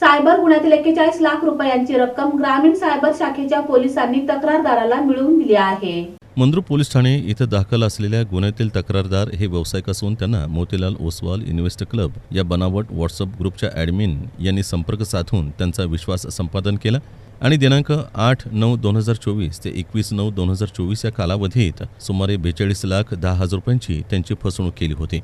Cyber गुन्ह्यातील एक्केचाळीस लाख रुपयांची रक्कम ग्रामीण सायबर शाखेच्या पोलिसांनी तक्रारदाराला मिळवून दिली आहे. मंद्रुप पोलीस ठाणे इथं दाखल असलेल्या गुन्ह्यातील तक्रारदार हे व्यावसायिक असून त्यांना मोतीलाल ओसवाल इन्व्हेस्ट क्लब या बनावट व्हॉट्सअप ग्रुपच्या ॲडमिन यांनी संपर्क साधून त्यांचा विश्वास संपादन केला आणि दिनांक आठ नऊ दोन हजार चोवीस ते एकवीस नऊ दोन हजार चोवीस या कालावधीत सुमारे बेचाळीस लाख दहा हजार रुपयांची त्यांची फसवणूक केली होती.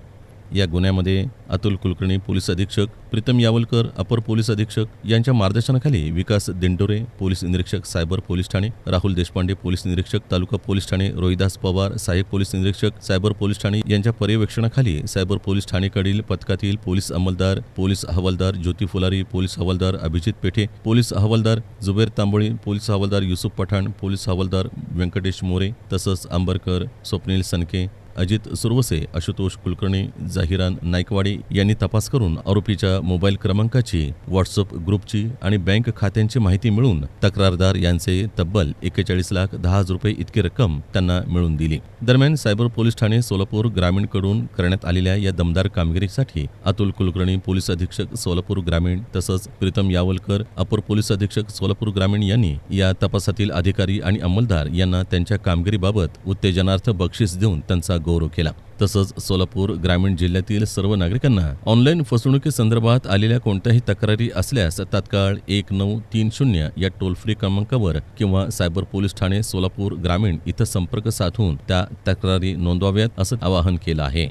या गुन्ह्यामध्ये अतुल कुलकर्णी पोलीस अधीक्षक प्रीतम यावलकर अपर पोलीस अधीक्षक यांच्या मार्गदर्शनाखाली विकास दिंडोरे पोलीस निरीक्षक सायबर पोलीस ठाणे राहुल देशपांडे पोलीस निरीक्षक तालुका पोलीस ठाणे रोहिदास पवार सहाय्यक पोलीस निरीक्षक सायबर पोलीस ठाणे यांच्या पर्यवेक्षणाखाली सायबर पोलीस ठाणेकडील पथकातील पोलीस अंमलदार पोलीस हवालदार ज्योती फुलारी पोलीस हवालदार अभिजित पेठे पोलीस हवालदार जुबेर तांबोळी पोलीस हवालदार युसुफ पठाण पोलीस हवालदार व्यंकटेश मोरे तसंच आंबरकर स्वप्नील सनके अजित सुरवसे आशुतोष कुलकर्णी जाहिरान नाईकवाडी यांनी तपास करून आरोपीच्या मोबाईल क्रमांकाची व्हॉट्सअप ग्रुपची आणि बँक खात्यांची माहिती मिळून तक्रारदार यांचे तब्बल एक्केचाळीस लाख दहा हजार रुपये इतकी रक्कम त्यांना मिळवून दिली. दरम्यान सायबर पोलीस ठाणे सोलापूर ग्रामीणकडून करण्यात आलेल्या या दमदार कामगिरीसाठी अतुल कुलकर्णी पोलीस अधीक्षक सोलापूर ग्रामीण तसंच प्रीतम यावलकर अपर पोलीस अधीक्षक सोलापूर ग्रामीण यांनी या तपासातील अधिकारी आणि अंमलदार यांना त्यांच्या कामगिरीबाबत उत्तेजनार्थ बक्षीस देऊन त्यांचा गौरव केला. तसंच सोलापूर ग्रामीण जिल्ह्यातील सर्व नागरिकांना ऑनलाईन फसवणुकीसंदर्भात आलेल्या कोणत्याही तक्रारी असल्यास तात्काळ एक नऊ तीन शून्य या टोल फ्री क्रमांकावर किंवा सायबर पोलीस ठाणे सोलापूर ग्रामीण इथं संपर्क साधून त्या तक्रारी नोंदवाव्यात असं आवाहन केलं आहे.